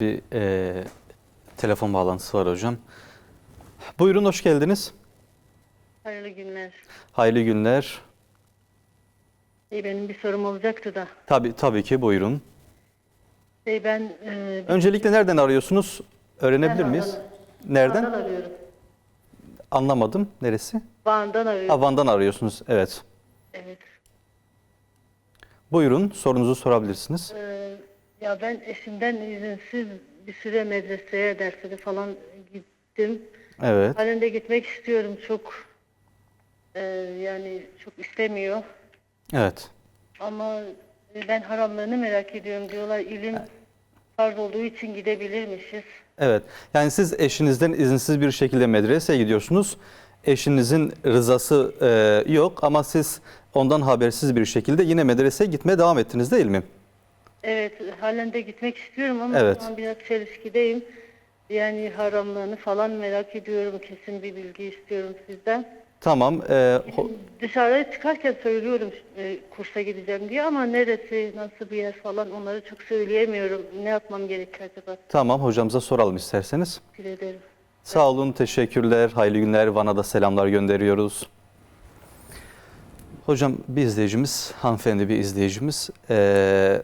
Bir e, telefon bağlantısı var hocam. Buyurun hoş geldiniz. Hayırlı günler. Hayırlı günler. Şey, benim bir sorum olacaktı da. Tabii tabii ki buyurun. Şey, ben e, Öncelikle nereden arıyorsunuz? Öğrenebilir Ben miyiz? Nereden? Van'dan arıyorum. Anlamadım. Neresi? Van'dan arıyorum. Ha, Van'dan arıyorsunuz. Evet. Evet. Buyurun sorunuzu sorabilirsiniz. E, ya ben eşimden izinsiz bir süre medreseye, derslere falan gittim. Evet. Halen de gitmek istiyorum çok. e, yani çok istemiyor. Evet. Ama ben haramlarını merak ediyorum diyorlar. İlim farz olduğu için gidebilirmişiz. Evet. Yani siz eşinizden izinsiz bir şekilde medreseye gidiyorsunuz. Eşinizin rızası e, yok ama siz ondan habersiz bir şekilde yine medreseye gitmeye devam ettiniz değil mi? Evet, halen de gitmek istiyorum ama Evet. şu an biraz çelişkideyim. Yani haramlarını falan merak ediyorum. Kesin bir bilgi istiyorum sizden. Tamam. e, ho- Dışarıya çıkarken söylüyorum e, kursa gideceğim diye ama neresi, nasıl bir yer falan onları çok söyleyemiyorum. Ne yapmam gerekiyor acaba? tamam hocamıza soralım isterseniz. Teşekkür ederim. Sağ olun, teşekkürler. Hayırlı günler. Van'a da selamlar gönderiyoruz. Hocam bir izleyicimiz, hanımefendi bir izleyicimiz eee,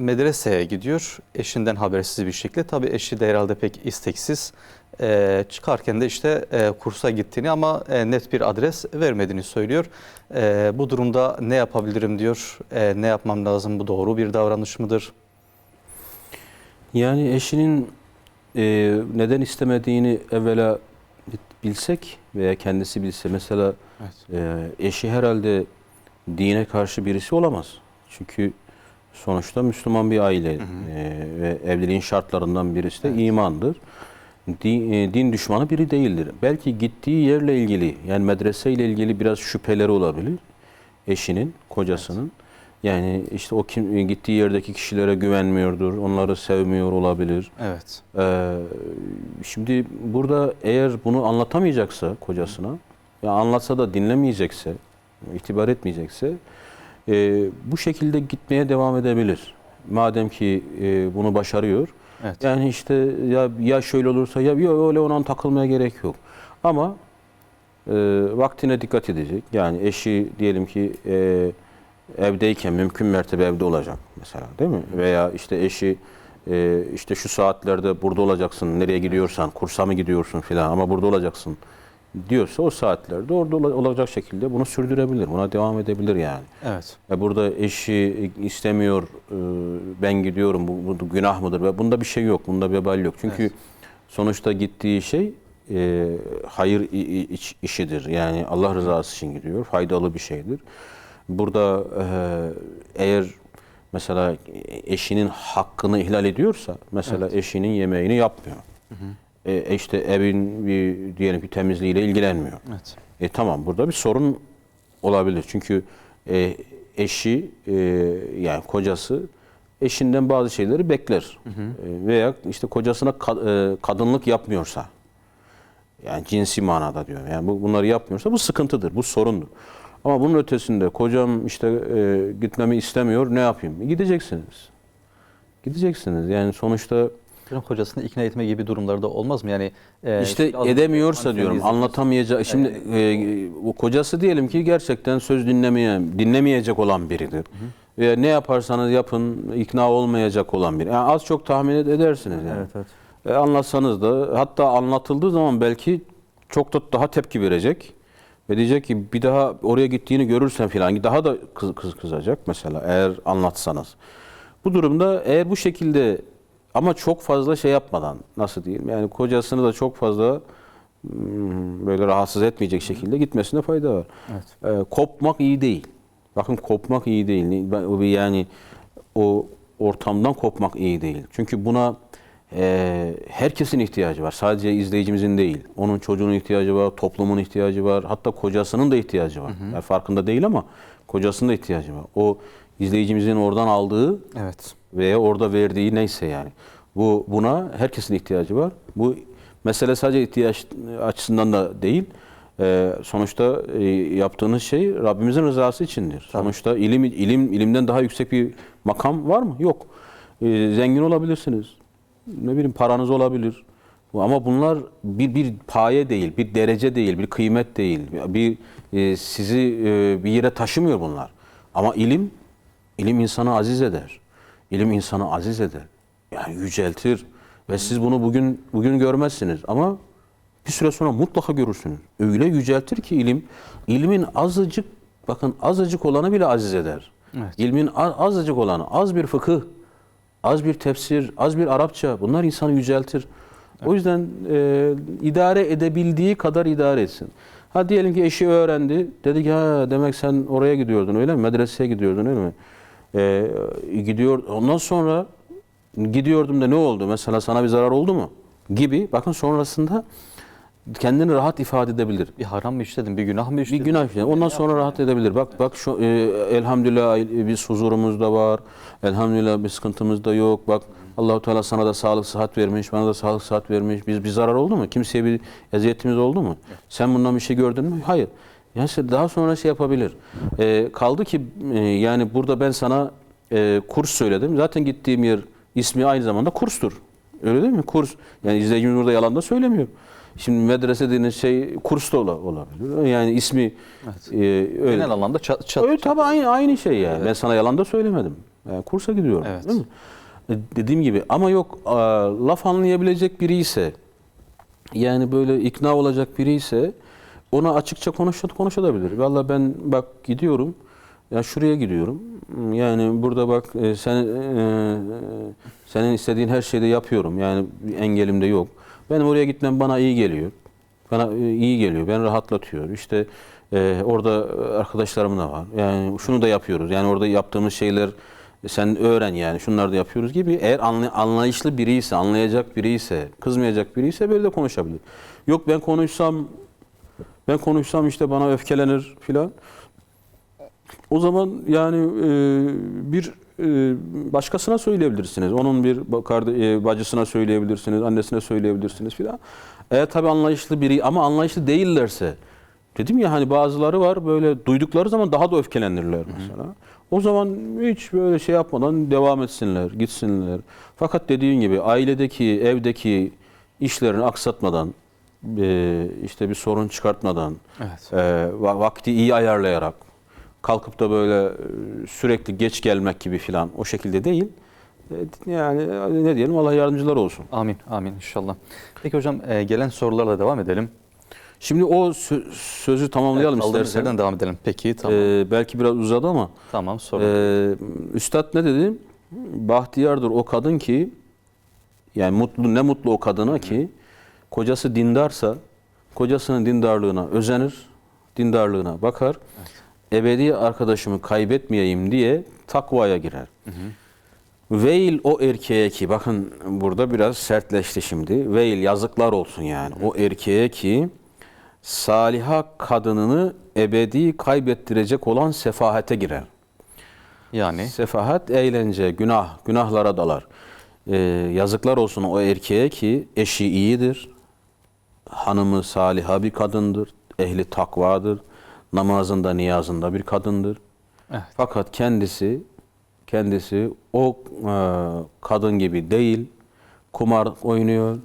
medreseye gidiyor. Eşinden habersiz bir şekilde. Tabii eşi de herhalde pek isteksiz. Eee, çıkarken de işte eee, kursa gittiğini ama eee, net bir adres vermediğini söylüyor. Eee, bu durumda ne yapabilirim diyor. Eee, ne yapmam lazım? Bu doğru bir davranış mıdır? Yani eşinin e, neden istemediğini evvela bilsek veya kendisi bilse mesela Evet. e, eşi herhalde dine karşı birisi olamaz. Çünkü sonuçta Müslüman bir aile e, ve evliliğin şartlarından birisi de imandır. Din, e, din düşmanı biri değildir. Belki gittiği yerle ilgili yani medreseyle ilgili biraz şüpheleri olabilir eşinin, kocasının. Yani işte o kim gittiği yerdeki kişilere güvenmiyordur, onları sevmiyor olabilir. Evet. Ee, şimdi burada eğer bunu anlatamayacaksa kocasına, ya anlatsa da dinlemeyecekse, itibar etmeyecekse, e, bu şekilde gitmeye devam edebilir. Madem ki e, bunu başarıyor. Evet. Yani işte ya ya şöyle olursa ya, ya öyle ona takılmaya gerek yok. Ama e, vaktine dikkat edecek. Yani eşi diyelim ki e, evdeyken mümkün mertebe evde olacak mesela değil mi? Veya işte eşi e, işte şu saatlerde burada olacaksın, nereye gidiyorsan, kursa mı gidiyorsun filan ama burada olacaksın diyorsa o saatlerde orada ola- olacak şekilde bunu sürdürebilir, buna devam edebilir yani. Evet. E burada eşi istemiyor, e, ben gidiyorum, bu, bu günah mıdır? Ve bunda bir şey yok, bunda bir vebal yok. Çünkü Evet. sonuçta gittiği şey e, hayır işidir. Yani Allah rızası için gidiyor, faydalı bir şeydir. Burada e, eğer mesela eşinin hakkını ihlal ediyorsa, mesela eşinin yemeğini yapmıyor. E, işte evin bir diyelim ki temizliğiyle ilgilenmiyor. Evet. E tamam burada bir sorun olabilir. Çünkü e, eşi e, yani kocası eşinden bazı şeyleri bekler. E, veya işte kocasına ka- e, kadınlık yapmıyorsa yani cinsi manada diyorum. Yani bu, bunları yapmıyorsa bu sıkıntıdır, bu sorundur. Ama bunun ötesinde kocam işte e, gitmemi istemiyor ne yapayım? Gideceksiniz. Gideceksiniz. Yani sonuçta Hocam kocasını ikna etme gibi durumlarda olmaz mı? Yani e, İşte edemiyorsa diyorum anlatamayacak. Şimdi e, o kocası diyelim ki gerçekten söz dinlemeyen, dinlemeyecek olan biridir. Veya ne yaparsanız yapın ikna olmayacak olan biri. Yani az çok tahmin ed- edersiniz yani. Evet, evet. E, anlatsanız da hatta anlatıldığı zaman belki çok da daha tepki verecek. Ve diyecek ki bir daha oraya gittiğini görürsen filan daha da kız, kız kızacak mesela eğer anlatsanız. Bu durumda eğer bu şekilde ama çok fazla şey yapmadan nasıl diyeyim yani kocasını da çok fazla hmm, böyle rahatsız etmeyecek şekilde gitmesine fayda var. Evet. Ee, kopmak iyi değil. Bakın kopmak iyi değil. Yani o ortamdan kopmak iyi değil. Çünkü buna e, herkesin ihtiyacı var. Sadece izleyicimizin değil. Onun çocuğunun ihtiyacı var, toplumun ihtiyacı var. Hatta kocasının da ihtiyacı var. Yani farkında değil ama kocasının da ihtiyacı var. O izleyicimizin oradan aldığı Evet. Veya orada verdiği neyse yani. Bu buna herkesin ihtiyacı var. Bu mesele sadece ihtiyaç açısından da değil. Ee, sonuçta e, yaptığınız şey Rabbimizin rızası içindir. Sonuçta ilim ilim ilimden daha yüksek bir makam var mı? Yok. Ee, zengin olabilirsiniz. ne bileyim paranız olabilir. Ama bunlar bir bir paye değil, bir derece değil, bir kıymet değil. Bir e, sizi e, bir yere taşımıyor bunlar. Ama ilim ilim insanı aziz eder. İlim insanı aziz eder. Yani yüceltir ve siz bunu bugün bugün görmezsiniz ama bir süre sonra mutlaka görürsünüz. Öyle yüceltir ki ilim, ilmin azıcık bakın azıcık olanı bile aziz eder. Evet. İlmin azıcık olanı, az bir fıkıh, az bir tefsir, az bir Arapça bunlar insanı yüceltir. O yüzden e, idare edebildiği kadar idare etsin. Ha diyelim ki eşi öğrendi. Dedi ki ha demek sen oraya gidiyordun öyle mi? Medreseye gidiyordun öyle mi? E, gidiyor. Ondan sonra gidiyordum da ne oldu? Mesela sana bir zarar oldu mu? Gibi. Bakın sonrasında kendini rahat ifade edebilir. Bir haram mı işledim, bir günah mı işledim? Bir günah işledim. Ondan sonra rahat edebilir. Bak bak şu e, elhamdülillah biz huzurumuz da var. Elhamdülillah bir sıkıntımız da yok. Bak Allahu Teala sana da sağlık sıhhat vermiş, bana da sağlık sıhhat vermiş. Biz bir zarar oldu mu? Kimseye bir eziyetimiz oldu mu? Sen bundan bir şey gördün mü? Hayır. Yani işte daha sonra şey yapabilir. E, kaldı ki e, yani burada ben sana e, kurs söyledim. Zaten gittiğim yer ismi aynı zamanda kurstur. Öyle değil mi? Kurs. Yani izleyicimiz burada yalan da söylemiyor. Şimdi medrese dediğiniz şey kurs da ola- olabilir. Yani ismi e, öyle. Genel anlamda çat, çat, Öyle tabii aynı, aynı şey yani. Ben sana yalan da söylemedim. Yani kursa gidiyorum. Evet. Değil mi? E, Dediğim gibi ama yok e, laf anlayabilecek biri ise yani böyle ikna olacak biri ise ona açıkça konuş konuşabilir. Vallahi ben bak gidiyorum. Ya şuraya gidiyorum. Yani burada bak e, sen e, senin istediğin her şeyi de yapıyorum. Yani engelim de yok. Benim oraya gitmem bana iyi geliyor. Bana e, iyi geliyor. Beni rahatlatıyor. İşte e, orada arkadaşlarım da var. Yani şunu da yapıyoruz. Yani orada yaptığımız şeyler sen öğren yani şunları da yapıyoruz gibi. Eğer anlay- anlayışlı biri ise, anlayacak biri ise, kızmayacak biri ise böyle de konuşabilir. Yok ben konuşsam ben konuşsam işte bana öfkelenir filan. O zaman yani e, bir e, başkasına söyleyebilirsiniz. Onun bir e, bacısına söyleyebilirsiniz, annesine söyleyebilirsiniz filan. Eğer tabii anlayışlı biri ama anlayışlı değillerse dedim ya hani bazıları var böyle duydukları zaman daha da öfkelenirler mesela. O zaman hiç böyle şey yapmadan devam etsinler, gitsinler. Fakat dediğin gibi ailedeki, evdeki işlerini aksatmadan, e, işte bir sorun çıkartmadan, Evet. e, va- vakti iyi ayarlayarak, kalkıp da böyle e, sürekli geç gelmek gibi filan o şekilde değil. Yani ne diyelim Allah yardımcılar olsun. Amin, amin inşallah. Peki hocam gelen sorularla devam edelim. Şimdi o sö- sözü tamamlayalım Evet, istersen. yerden devam edelim. Peki, tamam. E, belki biraz uzadı ama tamam, sorun. e, Üstad ne dedi? Bahtiyardır o kadın ki yani mutlu ne mutlu o kadına ki kocası dindarsa kocasının dindarlığına özenir, dindarlığına bakar. Ebedi arkadaşımı kaybetmeyeyim diye takvaya girer. Veil o erkeğe ki bakın burada biraz sertleşti şimdi. Veil yazıklar olsun yani. O erkeğe ki saliha kadınını ebedi kaybettirecek olan sefahete girer. yani Sefahat, eğlence, günah, günahlara dalar. Ee, yazıklar olsun o erkeğe ki eşi iyidir, hanımı saliha bir kadındır, ehli takvadır, namazında, niyazında bir kadındır. Evet. Fakat kendisi kendisi o e, kadın gibi değil, kumar oynuyor,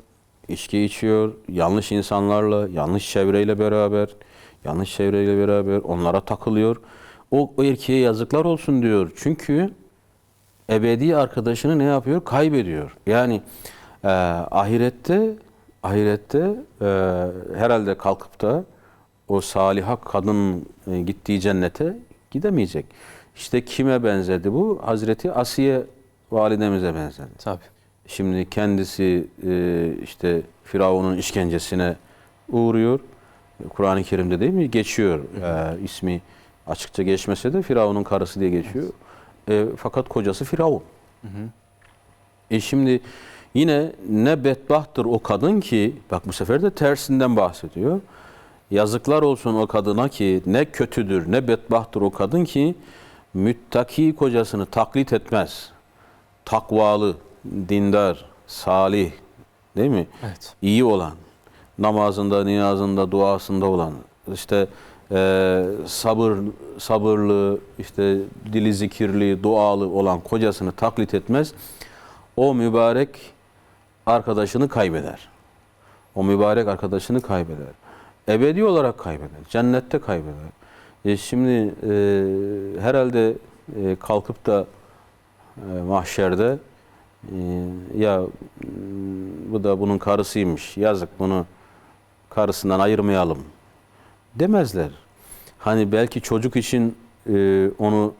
içki içiyor, yanlış insanlarla, yanlış çevreyle beraber, yanlış çevreyle beraber onlara takılıyor. O, o erkeğe yazıklar olsun diyor. Çünkü ebedi arkadaşını ne yapıyor? Kaybediyor. Yani e, ahirette ahirette e, herhalde kalkıp da o saliha kadın e, gittiği cennete gidemeyecek. İşte kime benzedi bu? Hazreti Asiye validemize benzedi. tabii. Şimdi kendisi e, işte Firavun'un işkencesine uğruyor. Kur'an-ı Kerim'de değil mi? Geçiyor. E, ismi açıkça geçmese de Firavun'un karısı diye geçiyor. E, fakat kocası Firavun. E şimdi yine ne bedbahttır o kadın ki, bak bu sefer de tersinden bahsediyor. Yazıklar olsun o kadına ki ne kötüdür, ne bedbahttır o kadın ki müttaki kocasını taklit etmez. Takvalı, dindar, salih, değil mi? Evet. İyi olan, namazında, niyazında, duasında olan, işte e, sabır, sabırlı, işte dili zikirli, dualı olan kocasını taklit etmez. O mübarek arkadaşını kaybeder. O mübarek arkadaşını kaybeder. Ebedi olarak kaybeder. Cennette kaybeder. E şimdi e, herhalde e, kalkıp da e, mahşerde e, ya bu da bunun karısıymış. Yazık bunu karısından ayırmayalım demezler. Hani belki çocuk için e, onu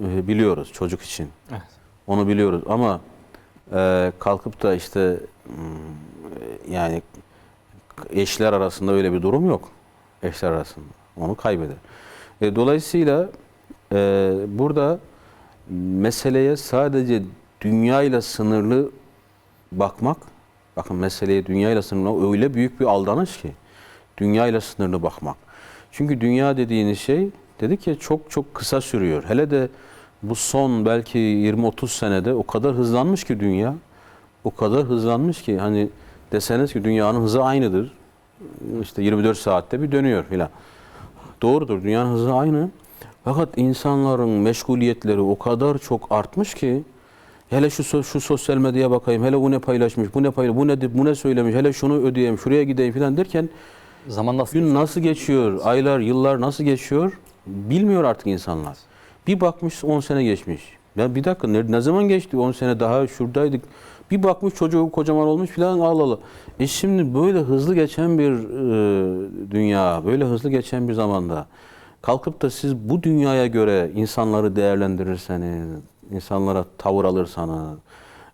e, biliyoruz çocuk için. Evet. Onu biliyoruz ama e, kalkıp da işte mm, e, yani eşler arasında öyle bir durum yok. Eşler arasında. Onu kaybeder. E, dolayısıyla e, burada meseleye sadece dünyayla sınırlı bakmak, bakın meseleye dünyayla sınırlı öyle büyük bir aldanış ki dünyayla sınırlı bakmak. Çünkü dünya dediğiniz şey dedik ya çok çok kısa sürüyor. Hele de bu son belki 20-30 senede o kadar hızlanmış ki dünya. O kadar hızlanmış ki hani deseniz ki dünyanın hızı aynıdır. İşte 24 saatte bir dönüyor filan. Doğrudur dünyanın hızı aynı. Fakat insanların meşguliyetleri o kadar çok artmış ki hele şu şu sosyal medyaya bakayım, hele bu ne paylaşmış, bu ne paylaş, bu ne bu ne söylemiş, hele şunu ödeyeyim, şuraya gideyim filan derken Zaman nasıl? gün nasıl geçiyor, aylar, yıllar nasıl geçiyor bilmiyor artık insanlar. Bir bakmış 10 sene geçmiş. Ya bir dakika ne, ne zaman geçti 10 sene daha şuradaydık. Bir bakmış çocuğu kocaman olmuş filan Allah. E şimdi böyle hızlı geçen bir e, dünya, böyle hızlı geçen bir zamanda kalkıp da siz bu dünyaya göre insanları değerlendirirseniz, insanlara tavır alırsanız,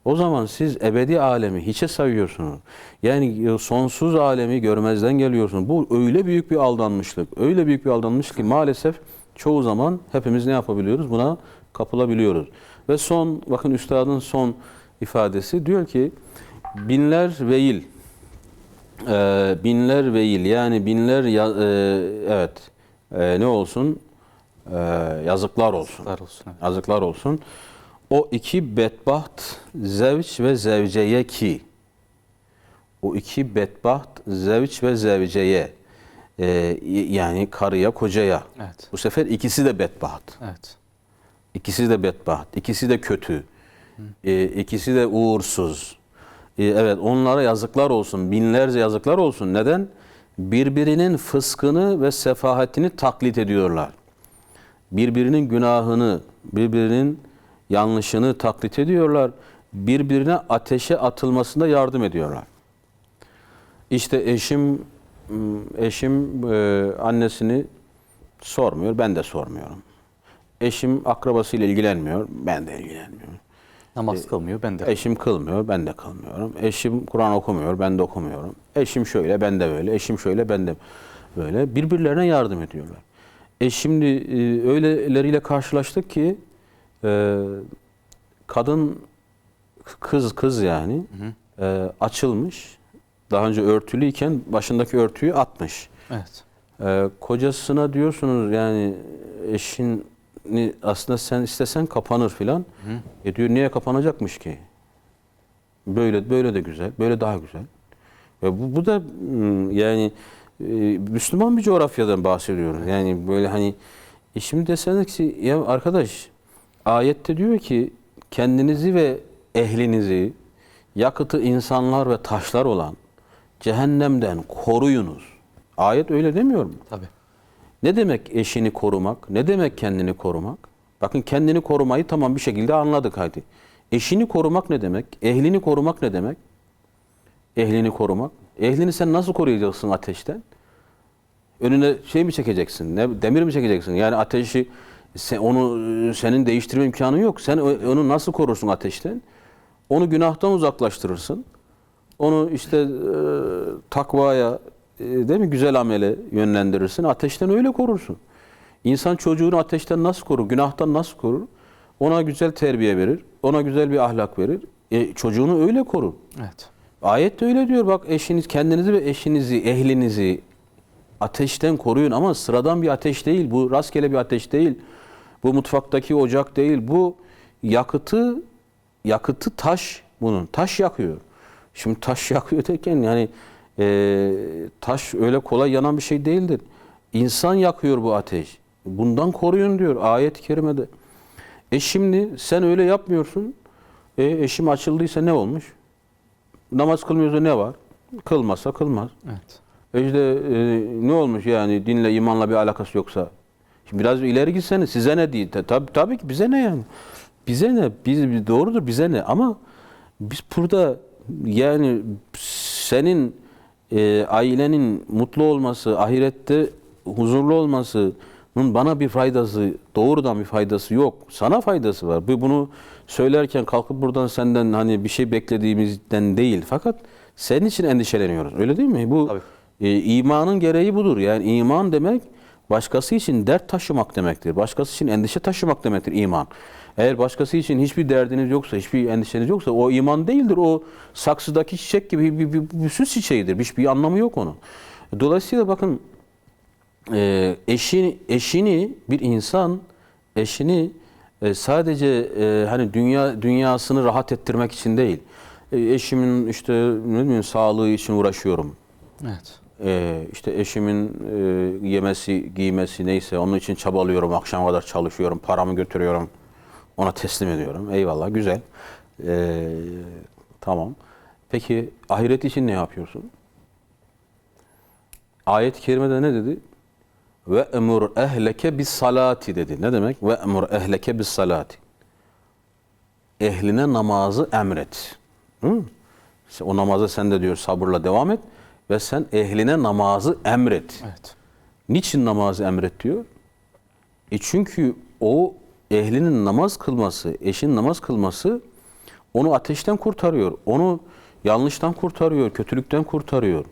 o zaman siz ebedi alemi hiçe sayıyorsunuz. Yani e, sonsuz alemi görmezden geliyorsunuz. Bu öyle büyük bir aldanmışlık. Öyle büyük bir aldanmışlık ki maalesef çoğu zaman hepimiz ne yapabiliyoruz? Buna kapılabiliyoruz. Ve son, bakın üstadın son ifadesi diyor ki binler veil e, binler veil yani binler ya- e, evet e, ne olsun E, yazıklar olsun. Yazıklar olsun, evet. Yazıklar olsun. O iki bedbaht zevç ve zevceye ki o iki bedbaht zevç ve zevceye e, yani karıya kocaya Evet. bu sefer ikisi de bedbaht. Evet. İkisi de bedbaht, ikisi de kötü, e, ikisi de uğursuz. E, evet onlara yazıklar olsun, binlerce yazıklar olsun. Neden? Birbirinin fıskını ve sefahetini taklit ediyorlar. Birbirinin günahını, birbirinin yanlışını taklit ediyorlar. Birbirine ateşe atılmasında yardım ediyorlar. İşte eşim eşim e, annesini sormuyor, ben de sormuyorum. Eşim akrabasıyla ilgilenmiyor, ben de ilgilenmiyorum. Namaz E, kılmıyor. Ben de. Eşim kılmıyor, ben de kılmıyorum. Eşim Kur'an okumuyor, ben de okumuyorum. Eşim şöyle, ben de böyle. Eşim şöyle, ben de böyle. Birbirlerine yardım ediyorlar. E şimdi e, öyleleriyle karşılaştık ki e, kadın kız kız yani e, açılmış. Daha önce örtülüyken başındaki örtüyü atmış. Evet. Ee, kocasına diyorsunuz yani eşini aslında sen istesen kapanır filan. E diyor niye kapanacakmış ki? Böyle böyle de güzel, böyle daha güzel. Ve bu, bu da mm, yani e, Müslüman bir coğrafyadan bahsediyoruz. Yani böyle hani e şimdi deseniz ki ya arkadaş ayette diyor ki kendinizi ve ehlinizi yakıtı insanlar ve taşlar olan cehennemden koruyunuz. Ayet öyle demiyor mu? Tabii. Ne demek eşini korumak? Ne demek kendini korumak? Bakın kendini korumayı tamam bir şekilde anladık hadi. Eşini korumak ne demek? Ehlini korumak ne demek? Ehlini korumak. Ehlini sen nasıl koruyacaksın ateşten? Önüne şey mi çekeceksin? Ne, demir mi çekeceksin? Yani ateşi sen, onu e, senin değiştirme imkanı yok. Sen onu nasıl korursun ateşten? Onu günahtan uzaklaştırırsın. Onu işte e, takvaya, e, değil mi güzel amele yönlendirirsin. Ateşten öyle korursun. İnsan çocuğunu ateşten nasıl korur? Günahtan nasıl korur? Ona güzel terbiye verir. Ona güzel bir ahlak verir. E, çocuğunu öyle korur. Evet. Ayet de öyle diyor. Bak eşiniz kendinizi ve eşinizi, ehlinizi ateşten koruyun ama sıradan bir ateş değil. Bu rastgele bir ateş değil. Bu mutfaktaki ocak değil. Bu yakıtı yakıtı taş bunun. Taş yakıyor. Şimdi taş yakıyor derken yani e, taş öyle kolay yanan bir şey değildir. İnsan yakıyor bu ateş. Bundan koruyun diyor ayet-i kerimede. E şimdi sen öyle yapmıyorsun. E eşim açıldıysa ne olmuş? namaz kılmıyorsa ne var? Kılmazsa kılmaz. Evet. E işte e, ne olmuş yani dinle imanla bir alakası yoksa? Şimdi biraz ileri gitseniz size ne değil? Tabii tabii ki bize ne yani? Bize ne? Biz doğrudur bize ne? Ama biz burada yani senin e, ailenin mutlu olması, ahirette huzurlu olmasının bana bir faydası, doğrudan bir faydası yok. Sana faydası var. Bu bunu söylerken kalkıp buradan senden hani bir şey beklediğimizden değil. Fakat senin için endişeleniyoruz. Öyle değil mi? Bu Tabii. e, imanın gereği budur. Yani iman demek başkası için dert taşımak demektir. Başkası için endişe taşımak demektir iman. Eğer başkası için hiçbir derdiniz yoksa, hiçbir endişeniz yoksa o iman değildir. O saksıdaki çiçek gibi bir, bir, bir, bir süs çiçeğidir. Hiçbir anlamı yok onun. Dolayısıyla bakın e, eşini, eşini bir insan eşini e, sadece e, hani dünya dünyasını rahat ettirmek için değil. E, eşimin işte ne bileyim sağlığı için uğraşıyorum. Evet. Ee, işte eşimin e, yemesi, giymesi neyse onun için çabalıyorum. Akşam kadar çalışıyorum, paramı götürüyorum. Ona teslim ediyorum. Eyvallah, güzel. Ee, tamam. Peki ahiret için ne yapıyorsun? Ayet-i kerimede ne dedi? Ve emur ehleke bis salati dedi. Ne demek? Ve emur ehleke bis salati. Ehline namazı emret. Hı? O namazı sen de diyor sabırla devam et ve sen ehline namazı emret. Evet. Niçin namazı emret diyor? E çünkü o ehlinin namaz kılması, eşin namaz kılması onu ateşten kurtarıyor. Onu yanlıştan kurtarıyor, kötülükten kurtarıyor.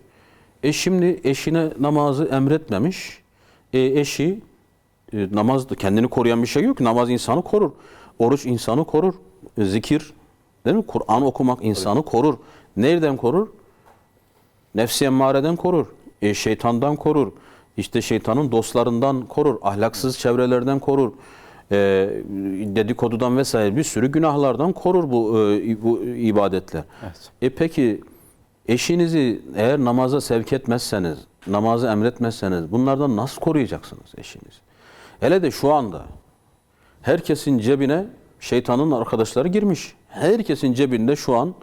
E şimdi eşine namazı emretmemiş. E eşi e, namaz kendini koruyan bir şey yok. Namaz insanı korur. Oruç insanı korur. E, zikir değil mi? Kur'an okumak insanı korur. Nereden korur? Nefsi emmareden korur. E, şeytandan korur. İşte şeytanın dostlarından korur. Ahlaksız çevrelerden korur. E, dedikodudan vesaire bir sürü günahlardan korur bu, e, bu ibadetler. Evet. E peki eşinizi eğer namaza sevk etmezseniz, namazı emretmezseniz bunlardan nasıl koruyacaksınız eşinizi? Hele de şu anda herkesin cebine şeytanın arkadaşları girmiş. Herkesin cebinde şu an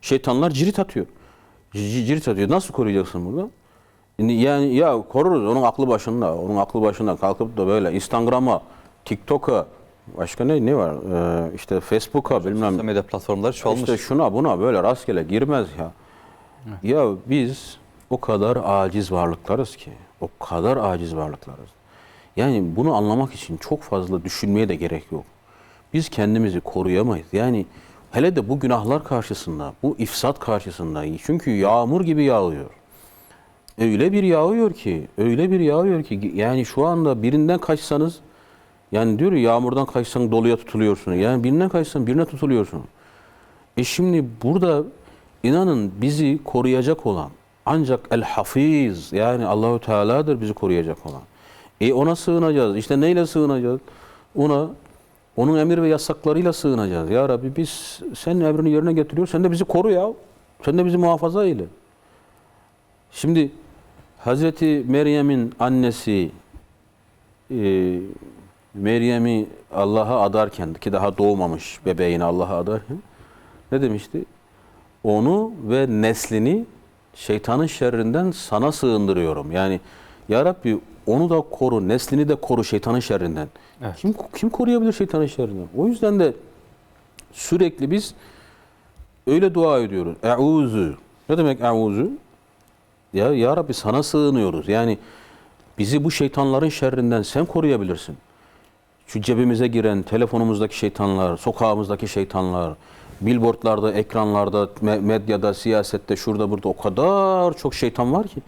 şeytanlar cirit atıyor. Cirit atıyor. Nasıl koruyacaksın bunu? Yani ya koruruz. Onun aklı başında. Onun aklı başında kalkıp da böyle Instagram'a, TikTok'a, başka ne ne var? Ee, işte Facebook'a bilmem Sosyal medya platformları çoğalmış. işte şuna buna böyle rastgele girmez ya. Ya biz o kadar aciz varlıklarız ki. O kadar aciz varlıklarız. Yani bunu anlamak için çok fazla düşünmeye de gerek yok. Biz kendimizi koruyamayız. Yani hele de bu günahlar karşısında, bu ifsat karşısında. Çünkü yağmur gibi yağıyor. Öyle bir yağıyor ki, öyle bir yağıyor ki yani şu anda birinden kaçsanız yani diyor ya yağmurdan kaçsan doluya tutuluyorsun. Yani birinden kaçsan birine tutuluyorsun. E şimdi burada inanın bizi koruyacak olan ancak el hafiz yani Allahu Teala'dır bizi koruyacak olan. E ona sığınacağız. İşte neyle sığınacağız? Ona onun emir ve yasaklarıyla sığınacağız. Ya Rabbi biz senin emrini yerine getiriyor. Sen de bizi koru ya. Sen de bizi muhafaza eyle. Şimdi Hazreti Meryem'in annesi e, Meryem'i Allah'a adarken ki daha doğmamış bebeğini Allah'a adarken ne demişti? Onu ve neslini şeytanın şerrinden sana sığındırıyorum. Yani ya Rabbi onu da koru, neslini de koru şeytanın şerrinden. Evet. Kim kim koruyabilir şeytanın şerrinden? O yüzden de sürekli biz öyle dua ediyoruz. Euzu. Ne demek euzu? Ya ya Rabbi sana sığınıyoruz. Yani bizi bu şeytanların şerrinden sen koruyabilirsin. Şu cebimize giren telefonumuzdaki şeytanlar, sokağımızdaki şeytanlar, billboardlarda, ekranlarda, me- medyada, siyasette, şurada burada o kadar çok şeytan var ki.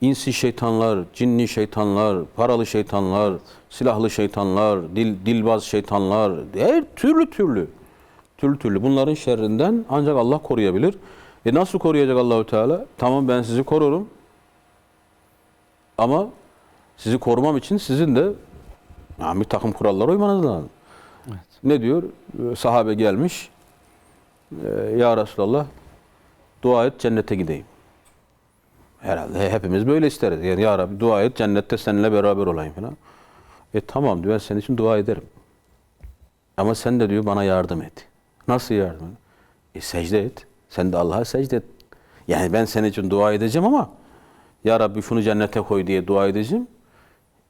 İnsi şeytanlar, cinni şeytanlar, paralı şeytanlar, silahlı şeytanlar, dil, dilbaz şeytanlar, her türlü türlü. Türlü türlü. Bunların şerrinden ancak Allah koruyabilir. E nasıl koruyacak Allahu Teala? Tamam ben sizi korurum. Ama sizi korumam için sizin de yani bir takım kurallara uymanız lazım. Ne diyor? Ee, Sahabe gelmiş. Ee, Ya Resulallah dua et cennete gideyim. Herhalde hepimiz böyle isteriz. Yani Ya Rabbi dua et cennette seninle beraber olayım falan. E tamam diyor ben senin için dua ederim. Ama sen de diyor bana yardım et. Nasıl yardım et? E secde et. Sen de Allah'a secde et. Yani ben senin için dua edeceğim ama Ya Rabbi şunu cennete koy diye dua edeceğim.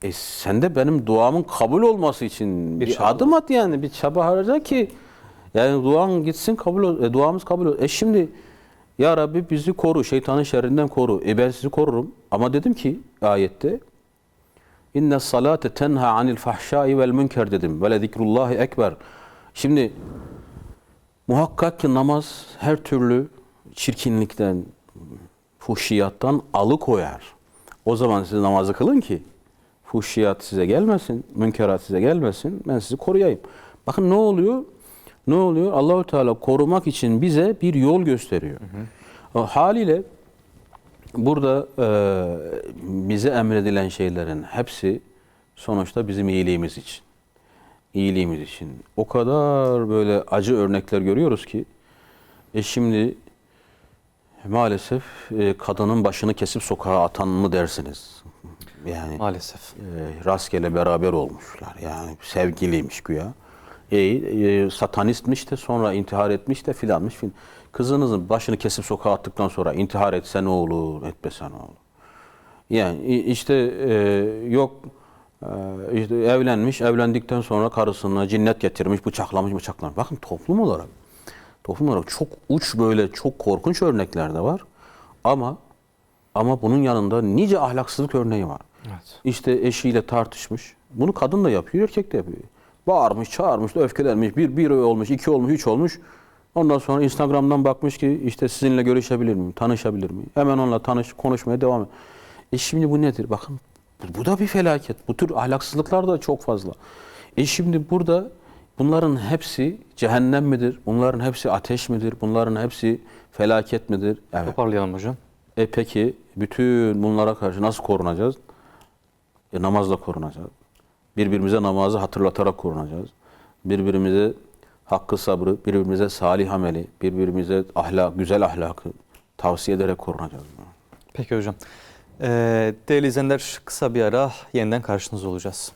E sen de benim duamın kabul olması için Bir bir, çaba. adım at yani. Bir çaba harca ki yani duan gitsin kabul ol, e, duamız kabul ol. E şimdi ya Rabbi bizi koru, şeytanın şerrinden koru. E ben sizi korurum. Ama dedim ki ayette İnne salate tenha anil fahşai vel münker dedim. Ve zikrullahi ekber. Şimdi muhakkak ki namaz her türlü çirkinlikten, fuhşiyattan alıkoyar. O zaman siz namazı kılın ki fuhşiyat size gelmesin, münkerat size gelmesin. Ben sizi koruyayım. Bakın ne oluyor? Ne oluyor? Allahü Teala korumak için bize bir yol gösteriyor. O haliyle burada e, bize emredilen şeylerin hepsi sonuçta bizim iyiliğimiz için. İyiliğimiz için. O kadar böyle acı örnekler görüyoruz ki e şimdi maalesef e, kadının başını kesip sokağa atan mı dersiniz? Yani Maalesef. e, rastgele beraber olmuşlar. Yani sevgiliymiş güya. E, e, satanistmiş de sonra intihar etmiş de filanmış filan. Kızınızın başını kesip sokağa attıktan sonra intihar etse ne olur, etmese ne olur? Yani işte e, yok e, işte evlenmiş, evlendikten sonra karısına cinnet getirmiş, bıçaklamış, bıçaklamış. Bakın toplum olarak toplum olarak çok uç böyle çok korkunç örnekler de var. Ama ama bunun yanında nice ahlaksızlık örneği var. Evet. İşte eşiyle tartışmış. Bunu kadın da yapıyor, erkek de yapıyor. Bağırmış, çağırmış, öfkelenmiş. Bir, bir olmuş, iki olmuş, üç olmuş. Ondan sonra Instagram'dan bakmış ki işte sizinle görüşebilir miyim, tanışabilir miyim? Hemen onunla tanış, konuşmaya devam et. E şimdi bu nedir? Bakın bu, da bir felaket. Bu tür ahlaksızlıklar da çok fazla. E şimdi burada bunların hepsi cehennem midir? Bunların hepsi ateş midir? Bunların hepsi felaket midir? Evet. Toparlayalım hocam. E peki bütün bunlara karşı nasıl korunacağız? E, namazla korunacağız. Birbirimize namazı hatırlatarak korunacağız. Birbirimize hakkı sabrı, birbirimize salih ameli, birbirimize ahlak, güzel ahlakı tavsiye ederek korunacağız. Peki hocam. Ee, değerli izleyenler kısa bir ara yeniden karşınızda olacağız.